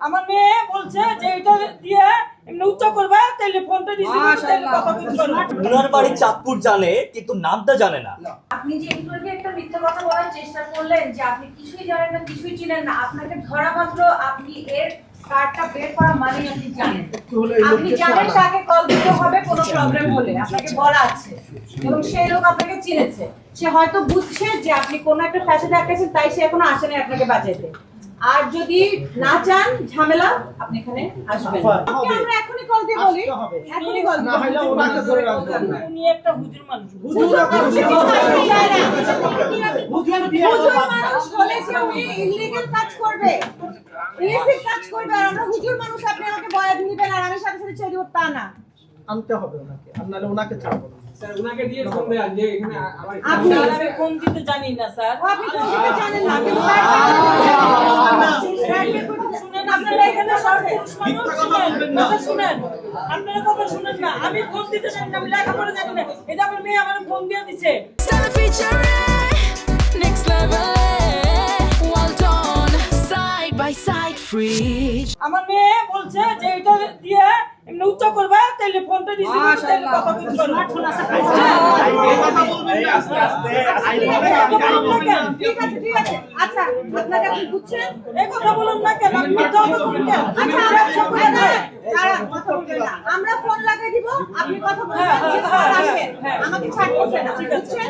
আমার মেয়ে বলছে যে এটা দিয়ে এমনি উচ্চ করবে তাহলে ফোনটা রিসিভ করবে তাহলে কথা বলতে পারবে। উনার বাড়ি চাঁদপুর জানে কিন্তু নামটা জানে না। আপনি যে একটু আগে একটা মিথ্যা কথা বলার চেষ্টা করলেন যে আপনি কিছুই জানেন না কিছুই চিনেন না আপনাকে ধরা মাত্র আপনি এর কার্ডটা বের করা মানেই আপনি জানেন। আপনি জানেন তাকে কল দিতে হবে কোনো প্রবলেম হলে আপনাকে বলা আছে। এবং সেই লোক আপনাকে চিনেছে। সে হয়তো বুঝছে যে আপনি কোনো একটা ফ্যাশনে আটকেছেন তাই সে এখনও আসেনি আপনাকে বাঁচাইতে আর যদি না চান ঝামেলা আপনি এখানে আসবেন। আমরা এখনই কল দিয়ে বলি। এখনই কল না হলে ওনাকে ধরে রাখতে উনি একটা হুজুর মানুষ। হুজুর মানুষ। বলে যে উনি ইলিগাল কাজ করবে। ইলিসিট কাজ করবে আর আমরা হুজুর মানুষ আপনি আমাকে বয়াত নিবেন আর আমি সাথে সাথে ছেড়ে দেবো তা না। আনতে হবে ওনাকে। আর নাহলে ওনাকে ছাড়বো না। স্যার ওনাকে দিয়ে ফোন দেন যে এখানে আমার আপনি স্যার, আমি ফোন দিতে জানি না স্যার? ও আপনি কোন দিকে জানেন না? আপনি শুনেন আপনারা কথা না। আমি ফোন দিতে জানি না আমি লেখাপড়া জানি না। এটা আমার মেয়ে আমার ফোন দিয়ে by side, free. আমার মেয়ে বলছে যে এটা দিয়ে উচ্চ করবে তাহলে ফোনটা রিসিভ তাহলে কথা বলতে পারবে। ঠিক আছে ঠিক আছে। আচ্ছা আপনাকে আপনি বুঝছেন? এই কথা বলুন না কেন? আপনি মিথ্যা কথা বলুন কেন? আচ্ছা আমরা না। আমরা ফোন লাগিয়ে দিব আপনি কথা বলবেন। যে কল আসে আমাকে ছাড়তেছে না বুঝছেন একটু করে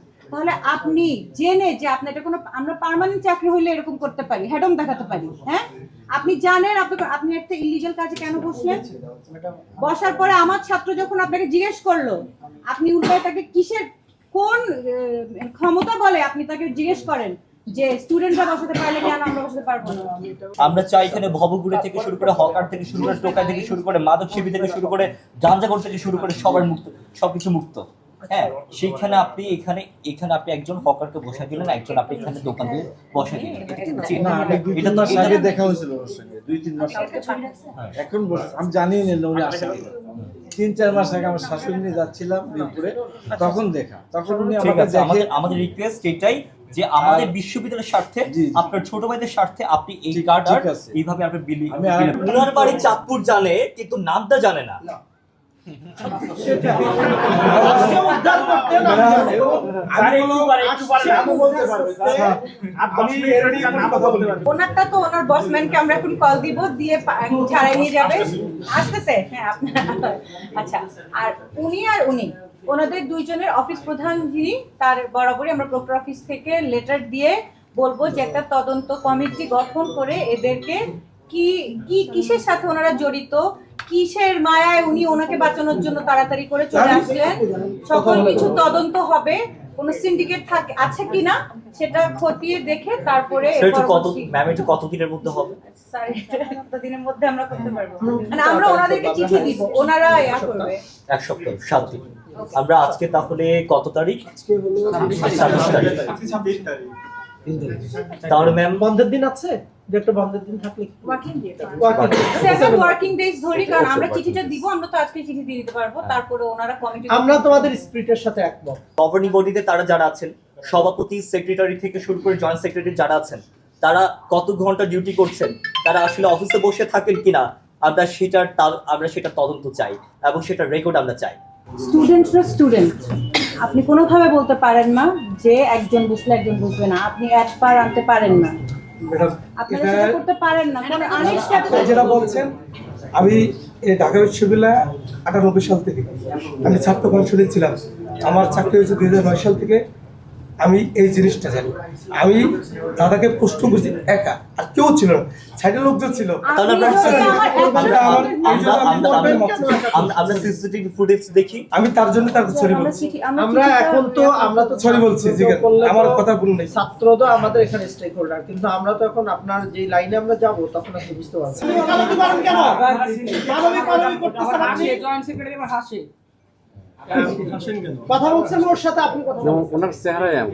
তাহলে আপনি জেনে যে আপনার এটা কোনো, আমরা পার্মানেন্ট চাকরি হইলে এরকম করতে পারি হেডম দেখাতে পারি হ্যাঁ? আপনি জানেন, আপনি আপনি একটা ইলিগাল কাজে কেন বসলেন? বসার পরে আমার ছাত্র যখন আপনাকে জিজ্ঞেস করল, আপনি উল্টায় তাকে কিসের, কোন ক্ষমতা বলে আপনি তাকে জিজ্ঞেস করেন যে স্টুডেন্টরা বসাতে পারলে কেন আমরা বসাতে পারব না? আমরা চাই এখানে ভবগুড়ি থেকে শুরু করে হকার থেকে শুরু করে টোকা থেকে শুরু করে মাদক শিবি থেকে শুরু করে গাঞ্জাগর থেকে শুরু করে সবার মুক্ত, সবকিছু মুক্ত। হ্যাঁ সেইখানে আপনি এখানে এখানে আপনি একজন হকারকে বসে দিলেন একজন আপনি এখানে দোকান দিয়ে বসে দিলেন। এটা তো আগে দেখা হয়েছিল ওর সঙ্গে দুই তিন মাস আগে। এখন বস- আমি জানি না উনি আসেন। তিন চার মাস আগে আমার শাশুড়ি নিয়ে যাচ্ছিলাম মিরপুরে তখন দেখা তখন উনি আমাকে আমাদের আমাদের রিকোয়েস্ট এটাই যে আমাদের বিশ্ববিদ্যালয়ের স্বার্থে। আপনার ছোট ভাইদের স্বার্থে আপনি এই কার্ড এইভাবে আপনি বিলি আমি উনার বাড়ি চাঁদপুর জানে কিন্তু নামটা জানে না। ওনারটা তো ওনার বসম্যানকে আমরা এখন কল দিব দিয়ে ছাড়াই নিয়ে যাবে। আসতেছে। হ্যাঁ আচ্ছা আর উনি আর উনি ওনাদের দুইজনের অফিস প্রধান যিনি তার বরাবরই আমরা প্রক্টর অফিস থেকে লেটার দিয়ে বলব যে একটা তদন্ত কমিটি গঠন করে এদেরকে কি কি কিসের সাথে ওনারা জড়িত কিসের মায়ায় উনি ওনাকে বাঁচানোর জন্য তাড়াতাড়ি করে চলে আসলেন? সকল কিছু তদন্ত হবে। কোন সিন্ডিকেট থাকে আছে কিনা সেটা খতিয়ে দেখে তারপরে সেটা কত ম্যাম একটু কত দিনের মধ্যে হবে? স্যার, এটা কতদিনের মধ্যে আমরা করতে পারব? মানে আমরা ওনাদেরকে চিঠি দিব ওনারা ইয়া করবে। এক সপ্তাহ সাত দিন আমরা আজকে তাহলে কত তারিখ? ছাব্বিশ তারিখ। তাহলে ম্যাম বন্ধের দিন আছে? যে একটা বন্ধের দিন থাকলে working day. Seven working days ধরি কারণ আমরা চিঠিটা দিব আমরা তো আজকে চিঠি দিয়ে দিতে পারব তারপরে ওনারা কমিটি আমরা তোমাদের স্পিরিটের সাথে একমত। গভর্নিং বডিতে তারা যারা আছেন সভাপতি সেক্রেটারি থেকে শুরু করে জয়েন্ট সেক্রেটারি যারা আছেন তারা কত ঘণ্টা ডিউটি করছেন তারা আসলে অফিসে বসে থাকেন কিনা আমরা সেটার আমরা সেটা তদন্ত চাই এবং সেটা রেকর্ড আমরা চাই। স্টুডেন্টরা স্টুডেন্ট আপনি কোনোভাবে বলতে পারেন না যে একজন বুঝলে একজন বুঝবে না। আপনি এক পার আনতে পারেন না। ম্যাডাম আপনারা সেটা করতে পারেন না। কারণ অনেক যেটা বলছেন আমি এই ঢাকা বিশ্ববিদ্যালয় আটানব্বই সাল থেকে আমি ছাত্র পরিষদে ছিলাম। আমার চাকরি হয়েছে দুই হাজার নয় সাল থেকে। আমি এই জিনিসটা জানি। আমি দাদাকে প্রশ্ন করছি একা আর কেউ ছিল না। সাইডের লোকজন ছিল। আমরা আমি আমরা করবেন আমরা- আমরা- আমরা সিসিটিভি ফুটেজ দেখি। আমি তার জন্য তার সরি বলছি। আমরা এখন তো আমরা তো সরি বলছি জিজ্ঞেস আমার কথা ভুল নেই। ছাত্র তো আমাদের এখানে স্টেক হোল্ডার কিন্তু আমরা তো এখন আপনার যে লাইনে আমরা যাব তখন আপনি বুঝতে পারছেন জয়েন্ট সেক্রেটারি আমার হাসে। কথা বলছেন ওর সাথে আপনি কথা বলছেন। ওনার চেহারাই এমন।